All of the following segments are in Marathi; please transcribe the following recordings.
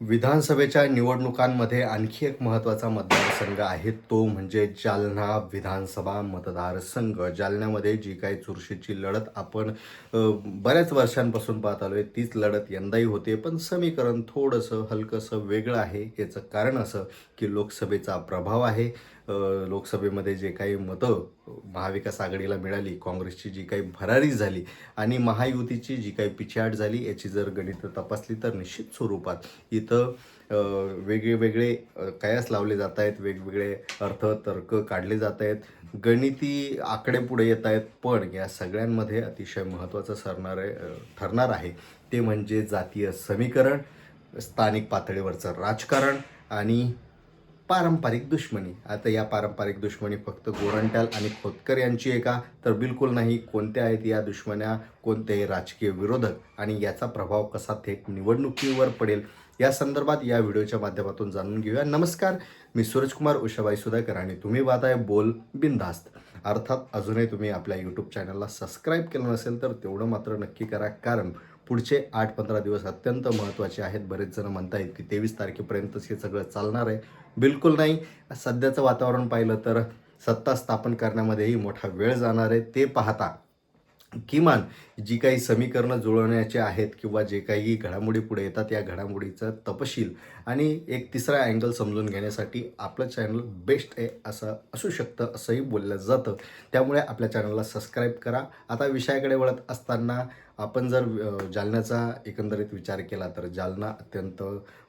विधानसभेच्या निवडणुकांमध्ये आणखी एक महत्त्वाचा मतदारसंघ आहे. तो म्हणजे जालना विधानसभा मतदारसंघ. जालन्यामध्ये जी काही चुरशीची लढत आपण बऱ्याच वर्षांपासून पाहत आलो आहे तीच लढत यंदाही होते. पण समीकरण थोडंसं हलकंसं वेगळं आहे. याचं कारण असं की लोकसभेचा प्रभाव आहे. लोकसभेमध्ये जे काही मतं महाविकास आघाडीला मिळाली काँग्रेसची जी काही भरारी झाली आणि महायुतीची जी काही पिछाट झाली याची जर गणितं तपासली तर निश्चित स्वरूपात इथं वेगळे वेगळे कयास लावले जात आहेत वेगवेगळे अर्थ तर्क काढले जात आहेत गणिती आकडे पुढे येत आहेत पण या सगळ्यांमध्ये अतिशय महत्त्वाचं सरणार आहे ठरणार आहे. ते म्हणजे जातीय समीकरण स्थानिक पातळीवरचं राजकारण आणि पारंपरिक दुश्मनी. आता या पारंपरिक दुश्मनी फक्त गोरंट्याल आणि खोतकर यांची आहे का? तर बिलकुल नाही. कोणत्या आहेत या दुश्मन्या? कोणतेही राजकीय विरोधक? आणि याचा प्रभाव कसा थेट निवडणुकीवर पडेल? या संदर्भात या व्हिडिओच्या माध्यमातून जाणून घेऊया. नमस्कार. मी सूरजकुमार उषाबाई सुधाकर आणि तुम्ही पाहताय बोल बिनधास्त. अर्थात अजूनही तुम्ही आपल्या यूट्यूब चॅनलला सबस्क्राईब केलं नसेल तर तेवढं मात्र नक्की करा. कारण पुढचे आठ पंधरा दिवस अत्यंत महत्त्वाचे आहेत. बरेच जण म्हणतायत की तेवीस तारखेपर्यंतच हे सगळं चालणार आहे. बिलकुल नाही. सध्याचं वातावरण पाहिलं तर सत्ता स्थापन करण्यामध्येही मोठा वेळ जाणार आहे. ते पाहता किमान जी काही समीकरणं जुळवण्याचे आहेत किंवा जे काही घडामोडी पुढे येतात या घडामोडीचं तपशील आणि एक तिसरा अँगल समजून घेण्यासाठी आपलं चॅनल बेस्ट आहे असं असू शकतं असंही बोललं जातं. त्यामुळे आपल्या चॅनलला सबस्क्राईब करा. आता विषयाकडे वळत असताना आपण जर जालन्याचा एकंदरीत विचार केला तर जालना अत्यंत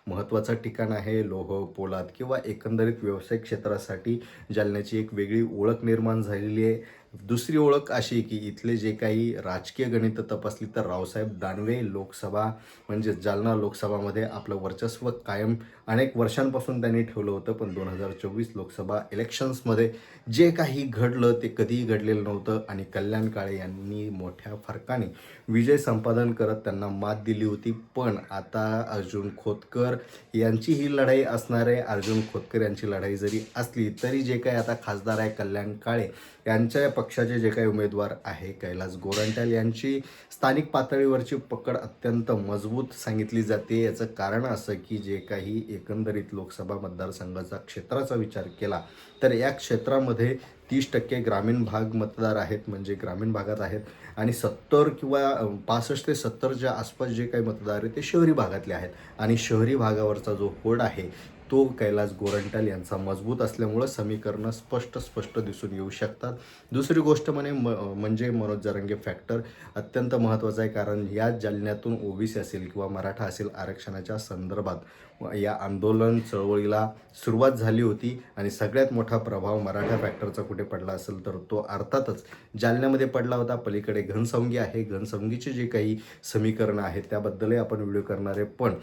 महत्त्वाचं ठिकाण आहे. लोह पोलाद किंवा एकंदरीत व्यावसायिक क्षेत्रासाठी जालन्याची एक वेगळी ओळख निर्माण झालेली आहे. दुसरी ओळख अशी की इथले जे काही राजकीय गणितं तपासली तर रावसाहेब दानवे लोकसभा म्हणजे जालना लोकसभामध्ये आपलं वर्चस्व कायम अनेक वर्षांपासून त्यांनी ठेवलं होतं. पण दोन हजार चोवीस लोकसभा इलेक्शन्समध्ये जे काही घडलं ते कधीही घडलेलं नव्हतं आणि कल्याण काळे यांनी मोठ्या फरकाने विजय संपादन करत त्यांना मात दिली होती. पण आता अर्जुन खोतकर यांची ही लढाई असणार आहे अर्जुन खोतकर यांची लढाई जरी असली तरी जे काही आता खासदार आहे कल्याण काळे यांच्या पक्षाचे जे काही उमेदवार आहे कैलास गोरंट्याल यांची स्थानिक पातळीवरची पकड अत्यंत मजबूत सांगितली जाते. याचं कारण असं की जे काही एकंदरीत लोकसभा मतदारसंघाचा क्षेत्राचा विचार केला तर या क्षेत्रामध्ये तीस टक्के ग्रामीण भाग मतदार आहेत म्हणजे ग्रामीण भागात आहेत. आणि सत्तर किंवा पासष्ट ते सत्तरच्या आसपास जे काही मतदार आहेत ते शहरी भागातले आहेत. आणि शहरी भागावरचा जो होड आहे तो कैलास गोरंट्याल यांचा मजबूत असल्यामुळं समीकरणं स्पष्ट स्पष्ट दिसून येऊ शकतात. दुसरी गोष्ट म्हणे म म्हणजे मनोज जरंगे फॅक्टर अत्यंत महत्त्वाचा आहे कारण या जालन्यातून ओबीसी असेल किंवा मराठा असेल आरक्षणाच्या संदर्भात या आंदोलन चळवळीला सुरुवात झाली होती आणि सगळ्यात मोठा प्रभाव मराठा फॅक्टरचा कुठे पडला असेल तर तो अर्थातच जालन्यामध्ये पडला होता. पलीकडे घनसंगी आहे. घनसंगीचे जे काही समीकरणं आहेत त्याबद्दलही आपण व्हिडिओ करणार आहे. पण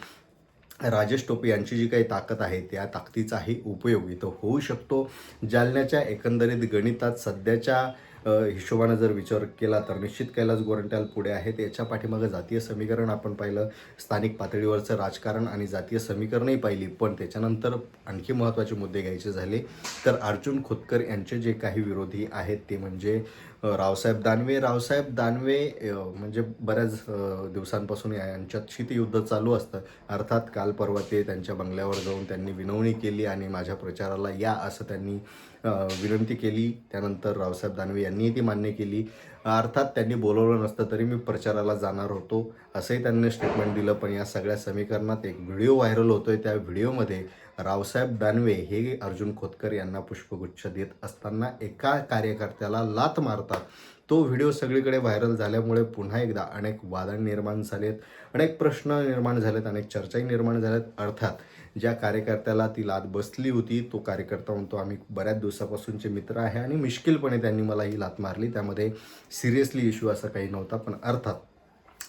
राजेश टोपे यांची जी काही ताकद आहे त्या ताकदीचाही उपयोग इथं होऊ शकतो. जालन्याच्या एकंदरीत गणितात सध्याच्या हिशोबानं जर विचार केला तर निश्चित कैलास गोरंट्याल पुढे आहेत. याच्या पाठीमागं जातीय समीकरण आपण पाहिलं स्थानिक पातळीवरचं राजकारण आणि जातीय समीकरणही पाहिली पण त्याच्यानंतर आणखी महत्त्वाचे मुद्दे घ्यायचे झाले. तर अर्जुन खोतकर यांचे जे काही विरोधी आहेत ते म्हणजे रावसाहेब दानवे रावसाहेब दानवे म्हणजे बऱ्याच दिवसांपासून या- यांच्यात शीतयुद्ध चालू असतं. अर्थात काल परवा ते त्यांच्या बंगल्यावर जाऊन त्यांनी विनवणी केली आणि माझ्या प्रचाराला या असं त्यांनी विनंती केली. त्यानंतर रावसाहेब दानवे यांनीही ती मान्य केली. अर्थात त्यांनी बोलवलं नसतं तरी मी प्रचाराला जाणार होतो असंही त्यांनी स्टेटमेंट दिलं. पण या सगळ्या समीकरणात एक व्हिडिओ व्हायरल होतो आहे त्या व्हिडिओमध्ये रावसाहेब दानवे हे अर्जुन खोतकर यांना पुष्पगुच्छ देत असताना एका कार्यकर्त्याला लात मारतात. तो व्हिडिओ सगळीकडे व्हायरल झाल्यामुळे पुन्हा एकदा अनेक वादन निर्माण झालेत अनेक प्रश्न निर्माण झालेत अनेक चर्चाही निर्माण झाल्यात. अर्थात ज्या कार्यकर्त्याला ती लात बसली होती तो कार्यकर्ता म्हणतो आम्ही बऱ्याच दिवसापासूनचे मित्र आहे आणि मिश्किलपणे त्यांनी मला ही लात मारली. त्यामध्ये सिरियसली इश्यू असा काही नव्हता पण अर्थात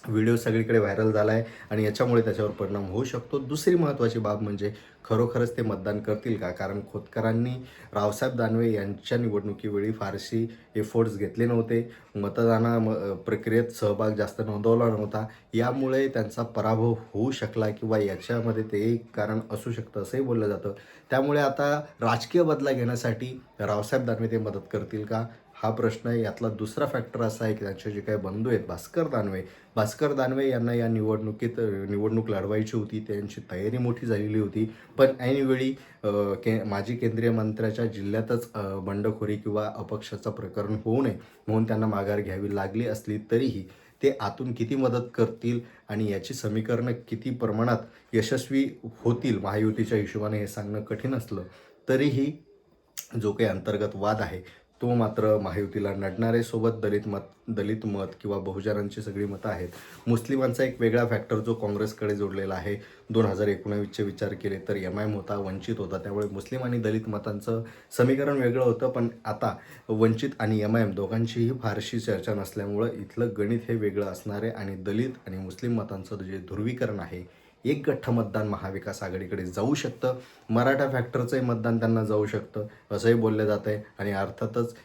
व्हिडिओ सगळीकडे व्हायरल झाला आहे आणि याच्यामुळे त्याच्यावर परिणाम होऊ शकतो. दुसरी महत्त्वाची बाब म्हणजे खरोखरच ते मतदान करतील का? कारण खोतकरांनी रावसाहेब दानवे यांच्या निवडणुकीवेळी फारशी एफोर्ट्स घेतले नव्हते. मतदाना म प्रक्रियेत सहभाग जास्त नोंदवला नव्हता. यामुळे त्यांचा पराभव होऊ शकला किंवा याच्यामध्ये ते एक कारण असू शकतं असंही बोललं जातं. त्यामुळे आता राजकीय बदला घेण्यासाठी रावसाहेब दानवे ते मदत करतील का? हा प्रश्न आहे. यातला दुसरा फॅक्टर असा आहे की त्यांचे जे काही बंधू आहेत भास्कर दानवे भास्कर दानवे यांना या निवडणुकीत निवडणूक लढवायची होती. त्यांची तयारी मोठी झालेली होती. पण ऐनवेळी के माजी केंद्रीय मंत्र्याच्या जिल्ह्यातच बंडखोरी किंवा अपक्षाचं प्रकरण होऊ नये म्हणून त्यांना माघार घ्यावी लागली असली तरीही ते आतून किती मदत करतील आणि याची समीकरणं किती प्रमाणात यशस्वी होतील महायुतीच्या हिशोबाने हे सांगणं कठीण असलं तरीही जो काही अंतर्गत वाद आहे तो मात्र महायुतीला नडणारे सोबत दलित मत दलित मत किंवा बहुजनांची सगळी मतं आहेत. मुस्लिमांचा एक वेगळा फॅक्टर जो काँग्रेसकडे जोडलेला आहे. दोन हजार एकोणावीसचे विचार केले तर एम आय एम होता वंचित होता. त्यामुळे मुस्लिम आणि दलित मतांचं समीकरण वेगळं होतं. पण आता वंचित आणि एम आय एम दोघांचीही फारशी चर्चा नसल्यामुळं इथलं गणित हे वेगळं असणारे आणि दलित आणि मुस्लिम मतांचं जे ध्रुवीकरण आहे एक गठ्ठ मतदान महाविकास आघाडीकडे जाऊ शकतं. मराठा फॅक्टरचंही मतदान त्यांना जाऊ शकतं असंही बोललं जात आहे आणि अर्थातच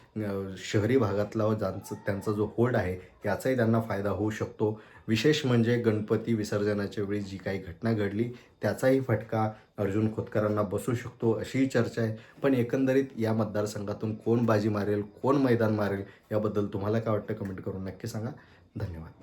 शहरी भागातला ज्यांचं त्यांचा जो होल्ड आहे याचाही त्यांना फायदा होऊ शकतो. विशेष म्हणजे गणपती विसर्जनाच्या वेळी जी काही घटना घडली त्याचाही फटका अर्जुन खोतकरांना बसू शकतो अशीही चर्चा आहे. पण एकंदरीत या मतदारसंघातून कोण बाजी मारेल कोण मैदान मारेल याबद्दल तुम्हाला काय वाटतं? कमेंट करून नक्की सांगा. धन्यवाद.